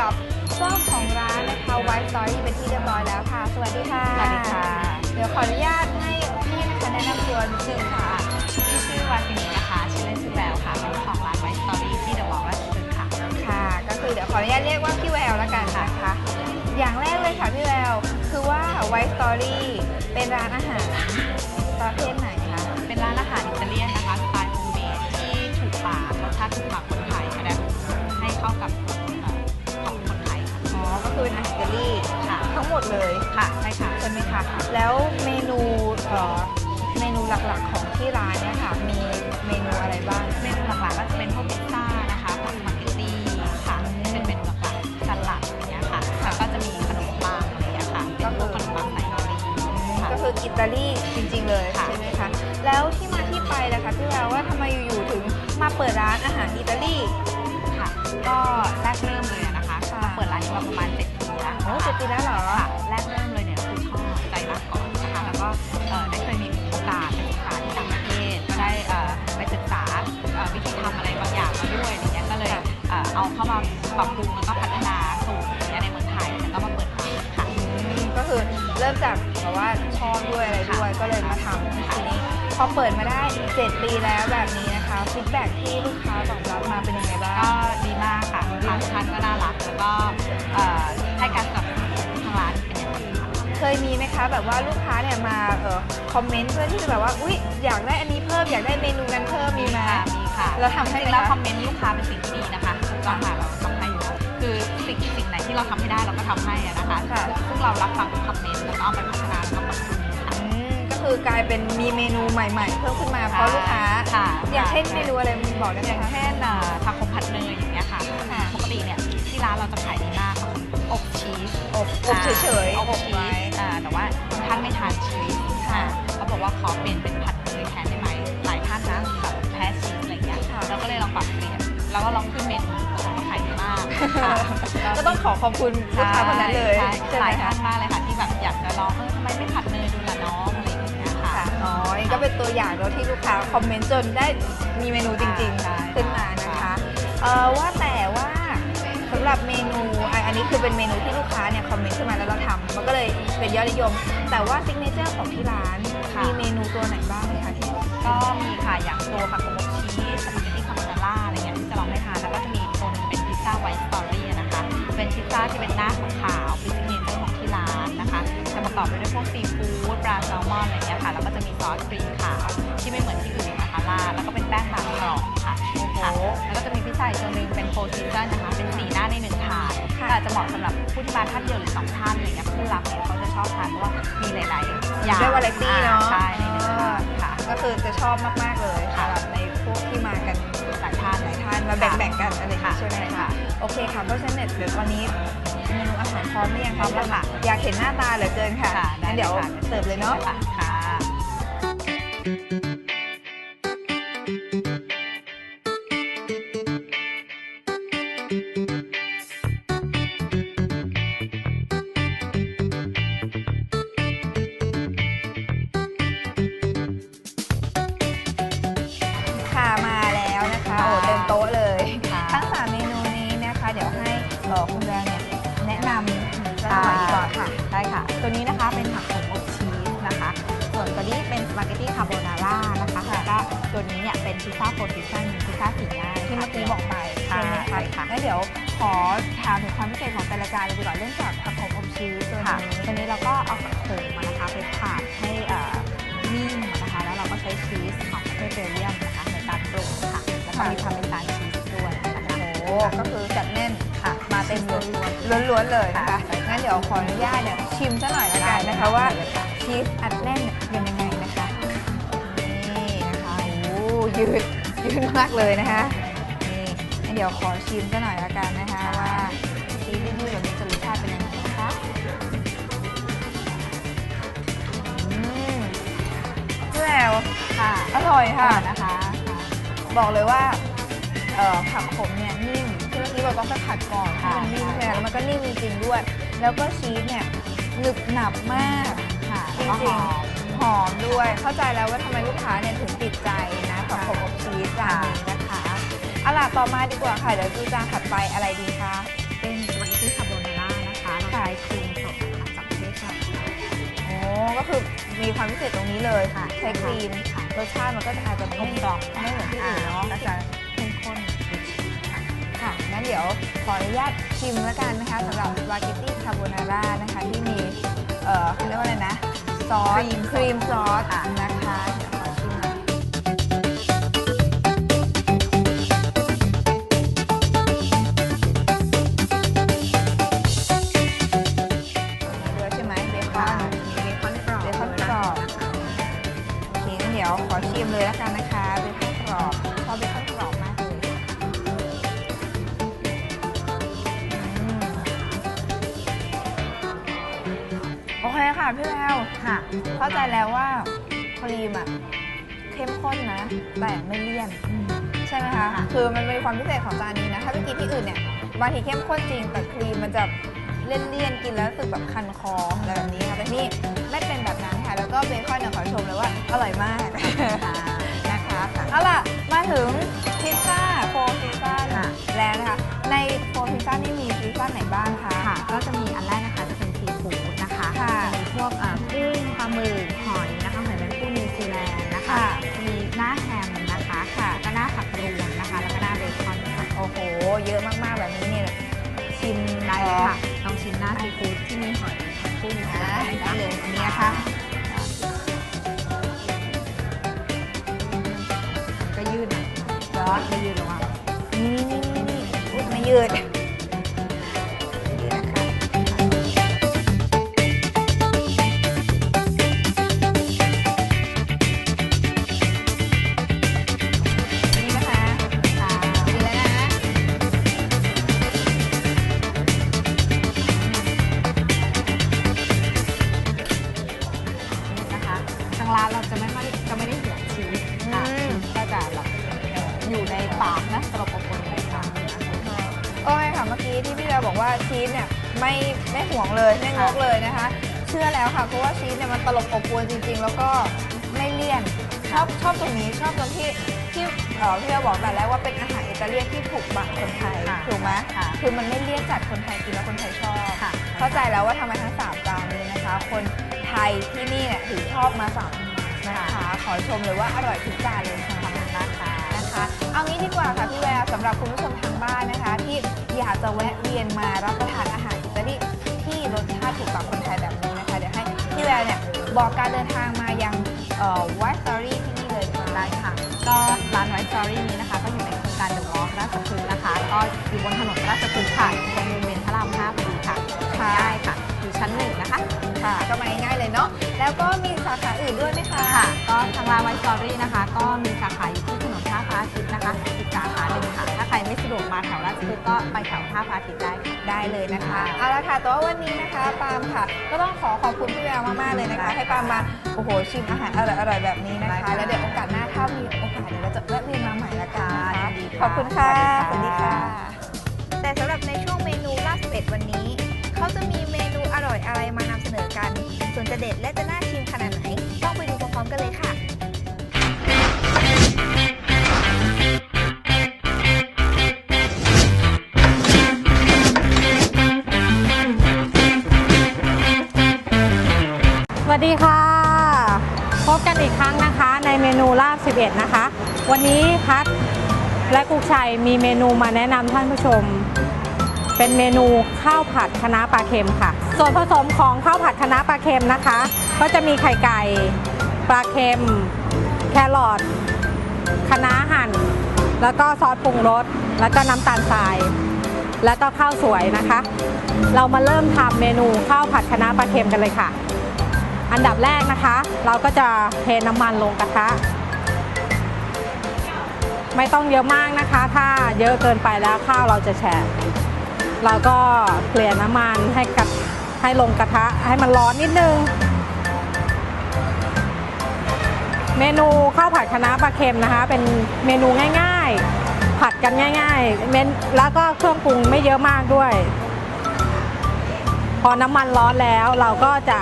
กับเจ้าของร้านนะคะไวท์สตอรี่เป็นที่เรียบร้อยแล้วค่ะ สวัสดีค่ะ สวัสดีค่ะ เดี๋ยวขออนุญาตให้พี่นะคะแนะนำตัวนิดนึงค่ะที่ชื่อวาสินีนะคะชื่อเล่นชื่อแววค่ะเป็นเจ้าของร้านไวท์สตอรี่ที่เดอะมอลล์ราชพฤกษ์ค่ะ ค่ะ ก็คือเดี๋ยวขออนุญาตเรียกว่าพี่แววแล้วกันนะคะ อย่างแรกเลยค่ะพี่แวว คือว่าไวท์สตอรี่เป็นร้านอาหารประเภทไหนคะเป็น ดเลยค่ะใช่ค่ะใช่ไหมคะแล้วเมนูเอ่อเมนูหลักๆของที่ร้านเนี่ยค่ะ มีเมนูอะไรบ้างเมนูหลักๆก็จะเป็นพวกพิซซ่านะคะพวกสปาเกตตี้ค่ะเป็นเมนูหลักๆสลัดอย่างเงี้ยค่ะแล้วก็จะมีขนมปังอะไรอย่างเงี้ยค่ะเป็นพวกขนมปังใส่นอรีค่ะก็คืออิตาลีจริงๆเลยค่ะใช่ไหมคะแล้วที่มาที่ไปล่ะคะพี่แววว่าทำไมอยู่ๆถึงมาเปิดร้านอาหารอิตาลีค่ะ ก็แรกเริ่มเลยอะนะคะค่ะเราเปิดร้านนี้มาประมาณ7ปีแล้ว โอ้เจ็ดปีแล้วเหรอค่ะแรกเริ่มเลยเนี่ยคือชอบใจรักก่อนนะคะแล้วก็เอ่อได้เคยมีโอกาสไปศึกษาที่ต่างประเทศก็ได้เอ่อไปศึกษาเอ่อวิธีทำอะไรบางอย่างมาด้วยอะไรเงี้ยก็เลยค่ะเอ่อเอาเข้ามาปรับปรุงแล้วก็พัฒนาสูตรอย่างเงี้ยในเมืองไทยแล้วก็มาเปิดร้านค่ะ อืมก็คือเริ่มจากแบบว่าชอบด้วยอะไรด้วยค่ะก็เลยมาทำทีนี้ พอเปิดมาได้ 7 ปีแล้วแบบนี้นะคะฟีดแบ็ที่ลูกค้าตอบรับมาเป็นยังไงบ้างก็ดีมากค่ะทางท่านก็น่ารักแล้วก็เอ่อให้การสนับสนุนทางร้านเป็นอย่างดีค่ะเคยมีไหมคะแบบว่าลูกค้าเนี่ยมาเออคอมเมนต์เพื่อที่จะแบบว่าอุ๊ยอยากได้อันนี้เพิ่มอยากได้เมนูนั้นเพิ่มมีไหมค่ะมีค่ะเราทำให้จริงๆไหมแล้วคะคอมเมนต์ลูกค้าเป็นสิ่งที่ดีนะคะถูกต้องค่ะเราทำให้อยู่แล้วคือสิ่งสิ่งไหนที่เราทำให้ได้เราก็ทำให้อะนะคะค่ะซึ่งเรารับฟังทุกคอมเมนต์แล้วก็เอาไปพัฒนาแล้วก็ปรับปรุง ค่ะอืมก็คือกลายเป็นมีเมนูใหม่ ๆ เพิ่มขึ้นมาเพราะลูกค้าค่ะอย่างเช่นเมนูอะไรบอกได้ไหมอย่างคะเช่นเอ่อทาโคผัดเนยอย่างเงี้ยค่ะ ค่ะปกติเนี่ยที่ร้านเราจะขายดีมากค่ะอบชีสอบอบเฉยๆอบอบชีไว้ สอ่าแต่ว่าท่านไม่ทานชีสค่ะอ่าเขาบอกว่าขอเปลี่ยนเป็นผัดเนยแทนได้ไหมหลายท่านนะแบบแพ้ชีสอะไรเงี้ยค่ะ เราก็เลยลองปรับเปลี่ยนแล้วก็ลองขึ้นเมนูปรากฏว่าขายดีมากค่ะ ก็ต้องขอขอบคุณลูกค้าคนนั้นเลยใช่ใช่หไหมลายคะท่านมากเลยค่ะที่แบบอยากจะลองเออทำไมไม่ผัดเนยดูล่ ก็เป็นตัวอย่างแล้วที่ลูกค้าคอมเมนต์จนได้มีเมนูจริงใช่ๆขึ้นมานะคะเอ่อว่าแต่ว่าสำหรับเมนูอะอันนี้คือเป็นเมนูที่ลูกค้าเนี่ยคอมเมนต์ขึ้นมาแล้วเราทำมันก็เลยเป็นยอดนิยม แต่ว่าซิกเนเจอร์ของที่ร้านค่ะมีเมนูตัวไหนบ้างไหมคะที่ก็มีค่ะอย่างตัวผักกระบอกชีสสปาเกตตี้คาโบนาร่าอะไรเงี้ยที่จะลองให้ทานแล้วก็จะมีอีกตัวหนึงเป็นพิซซ่าไวท์สตอรี่นะคะ เป็นพิซซ่าที่เป็นหน้าขาวๆเป็นซิกเนเจอร์ของที่ร้านนะคะจะประกอบไปด้วยพวกซีฟู้ด ซอสครีมขาวที่ไม่เหมือนที่อื่นนะคะราดแล้วก็เป็นแป้งบางกรอบค่ะค่ะแล้วก็จะมีพิซซ่าอีกตัวหนึ่งเป็นโฟร์ซีซันนะคะ เป็นสีหน้าในหนึ่งถาดค่ะก็อาจจะเหมาะสำหรับผู้ที่มาท่านเดียวหรือสองท่านอะไรเงี้ยผู้รับเนี่ยเขาจะชอบทานเพราะว่ามีหลายๆอย่างด้วยวาไรตี้เนาะใช่ในหนึ่งถาดค่ะ ก็คือจะชอบมากๆเลยค่ะสำหรับในพวกที่มากันหลายท่านหลายท่านมาแบ่งๆกันอะไรอย่างค่ะนี้ใช่ไหมใช่คะค่ะโอเคค่ะเพราะฉะนั้นเนี่ยเดี๋ยวตอนนี้เมนูอาหารพร้อมหรือยังพร้อมแล้วค่ะ อยากเห็นหน้าตาเหลือเกินค่ะค่ะได้งั้นเดี๋ยวเลยค่ะเสิร์ฟเลยเนาะค่ะ ค่ะ พิซซ่าโฟร์ซิชั่นพิซซ่าสีง่ายที่เมื่อกี้บอกไปค่ะใช่ไหมใช่คะค่ะงั้นเดี๋ยวขอถามถึงความพิเศษของแต่ละจานเลยดีกว่าเรื่องจากผักโขมอบชีสตัวค่ะนี้ตัวนี้เราก็เอาผักโขมมานะคะไปผ่าให้เอ่อนิ่มนะคะ แล้วเราก็ใช้ชีสของประเทศเบลเยียมนะคะในการปรุงค่ะแล้วก็มีพาร์เมซานชีสด้วยนะคะโอ้ก็คือจัดแน่นค่ะ มาเต็มเลยล้วนล้วนๆเลยนะคะค่ะงั้นเดี๋ยวขออนุญาตเนี่ยชิมซะหน่อยละกันนะคะว่าชีสอัดแน่นเนี่ยเป็นยังไง ยืดยืดมากเลยนะคะนี่งั้นเดี๋ยวขอชิมซะหน่อยละกันนะคะว่าชีสยืดๆแบบนี้จะรสชาติเป็นยังไงนะคะอืมพี่แววค่ะ อร่อยค่ะนะคะ บอกเลยว่าเอ่อผักขมเนี่ยนิ่มที่เมื่อกี้เราต้องไปผัดก่อนให้ค่ะมันนิ่มค่ะใช่ไหมแล้วมันก็นิ่มจริงๆด้วย แล้วก็ชีสเนี่ยหนึบหนับมากค่ะจแล้วก็ริหงอมๆหอมด้วย เข้าใจแล้วว่าทำไมลูกค้าเนี่ยถึงติดใจ นะผักขมอบชีสจานนี้นะคะเอาล่ะต่อมาดีกว่าค่ะ เดี๋ยวดูจานถัดไปอะไรดีคะเป็นสปาเกตตี้คาโบนาร่านะคะเราใช้ครีมสดค่ะจากประเทศฝรั่งเศสโอ้ก็คือมีความพิเศษตรงนี้เลยค่ะ ใช้ครีมค่ะรสชาติมันก็จะอาจจะกลไม่มกล่อมไม่เหมือนที่อื่นเนาะก็จะเข้มข้นดีค่ะค่ะงั้นเดี๋ยวขออนุญาตชิมแล้วกันนะคะสำหรับสปาเกตตี้คาโบนาร่านะคะที่มี เอ่อเขาเรียกว่าอะไรนะ ซอสครีมครีมซอสค่ะนะคะ พี่แววค่ะ เข้าใจแล้วว่าครีมอะเข้มข้นนะ แต่ไม่เลี่ยน ใช่ไหมคะค่ะคือมันเป็นความพิเศษของจานนี้นะ ถ้าไปกินที่อื่นเนี่ยบางทีเข้มข้นจริง แต่ครีมมันจะเลี่ยนๆกินแล้วรู้สึกแบบคันคออะไรแบบนี้ค่ะแต่นี่ไม่เป็นแบบนั้นค่ะ แล้วก็เบคอนเนี่ยขอชมเลยว่าอร่อยมากนะคะเอาล่ะมาถึงพิซซ่าโฟร์พิซซ่าค่ะแล้วนะคะ ในโฟร์พิซซ่านี่มีพิซซ่าไหนบ้างคะค่ะก็จะมีอันแรก นะคะค่ะจะมีพวกเอ่อกุ้งปลาหมึกหอยนะคะหอยแมงผู้นิวซีแลนด์นะคะ ค่ะจะมีหน้าแฮมนะคะค่ะแล้วก็หน้าผักรวมนะคะ แล้วก็หน้าเบคอนค่ะโอ้โห เยอะมากๆแบบนี้เนี่ย ชิมได้เลยค่ะลองชิมหน้าซีฟู้ดที่มีหอยกุ้งอ่านะคะได้เลยอันนี้นะคะก็ยืดนะเหรอไม่ยืดหรอกว่านี่นี่นี่นี่อุ๊ยไม่ยืด เพราะว่าชีสเนี่ยมันตลบอบอวนจริง ๆ แล้วก็ไม่เลี่ยนชอบชอบตรงนี้ชอบตรงที่ที่เอ่อพี่เบลบอกแต่แรกว่าเป็นอาหารอิตาเลียนที่ถูกปากคนไทยค่ะถูกไหมค่ะคือมันไม่เลี่ยนจัดคนไทยกินแล้วคนไทยชอบ ค่ะ เข้าใจแล้วว่าทำไมทั้งสามจานนี้นะคะ คนไทยที่นี่เนี่ยถึงชอบมาสั่งนะคะค่ะขอชมเลยว่าอร่อยทุกจานเลยค่ะขอบคุณนะคะนะคะเอางี้ดีกว่าค่ะพี่แววสำหรับคุณผู้ชมทางบ้านนะคะ ที่อยากจะแวะเวียนมารับประทานอาหารอิตาลีที่รสชาติถูกปากคนไทย พี่แววเนี่ยบอกการเดินทางมายังไวท์สตอรี่ที่นี่เลยค่ะได้ค่ะ ก็ร้านไวท์สตอรี่นี้นะคะ ก็อยู่ในโครงการเดอะวอล์กราชพฤกษ์นะคะ ก็อยู่บนถนนราชพฤกษ์ค่ะตรงวงเวียนพระรามห้าพอดีค่ะค่ะได้ค่ะ อยู่ชั้นหนึ่งนะคะค่ะก็มาง่ายๆเลยเนาะแล้วก็มีสาขาอื่นด้วยไหมคะค่ะ ก็ทางร้านไวท์สตอรี่นะคะ ก็มีสาขา ม่สะดวกมาแถวราชพฤกษ์ก็ไปแถวท่าพระอาทิตย์ได้ค่ะ ได้เลยนะคะเอาละค่ะแต่ว่าวันนี้นะคะปาล์มค่ะ ก็ต้องขอขอบคุณพี่แววมากๆเลยนะคะได้ค่ะให้ปาล์มมาโอ้โหชิมอาหารอร่อยๆแบบนี้นะได้คะ ค่ะ แล้วเดี๋ยวโอกาสหน้าถ้ามีโอกาสเดี๋ยวเราจะแวะเวียนมาใหม่ละกันค่ะนะคะยินดีค่ะขอบคุณค่ะสวัสดีค่ะ แต่สำหรับในช่วงเมนูล่าสุดวันนี้ เขาจะมีเมนูอร่อยอะไรมานำเสนอกัน ส่วนจะเด็ดและจะน่า สวัสดีค่ะ พบกันอีกครั้งนะคะในเมนูลาบ 11 นะคะ วันนี้พัดและกุกชัยมีเมนูมาแนะนำท่านผู้ชม เป็นเมนูข้าวผัดคะน้าปลาเค็มค่ะ ส่วนผสมของข้าวผัดคะน้าปลาเค็มนะคะ ก็จะมีไข่ไก่ปลาเค็ม แครอทคะน้าหั่น แล้วก็ซอสปรุงรสแล้วก็น้ำตาลทราย แล้วก็ข้าวสวยนะคะ เรามาเริ่มทำเมนูข้าวผัดคะน้าปลาเค็มกันเลยค่ะ อันดับแรกนะคะ เราก็จะเทน้ำมันลงกระทะ ไม่ต้องเยอะมากนะคะ ถ้าเยอะเกินไปแล้วข้าวเราจะแฉะเราก็เกลี่ยน้ำมันให้กระให้ลงกระทะให้มันร้อนนิดนึง เมนูข้าวผัดคะน้าปลาเค็มนะคะ เป็นเมนูง่าย ๆ ผัดกันง่ายๆเมนแล้วก็เครื่องปรุงไม่เยอะมากด้วย พอน้ำมันร้อนแล้วเราก็จะ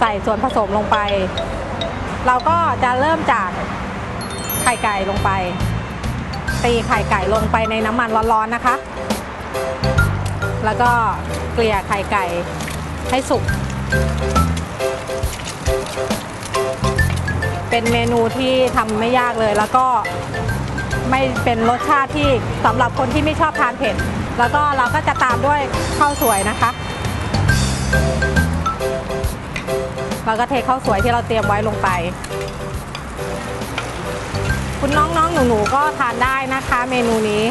ใส่ส่วนผสมลงไป เราก็จะเริ่มจากไข่ไก่ลงไป ตีไข่ไก่ลงไปในน้ำมันร้อนๆนะคะ แล้วก็เกลี่ยไข่ไก่ให้สุก เป็นเมนูที่ทำไม่ยากเลยแล้วก็ไม่เป็นรสชาติที่สำหรับคนที่ไม่ชอบทานเผ็ด แล้วก็เราก็จะตามด้วยข้าวสวยนะคะ แล้วก็เทข้าวสวยที่เราเตรียมไว้ลงไป คุณน้องๆหนูๆก็ทานได้นะคะ เมนูนี้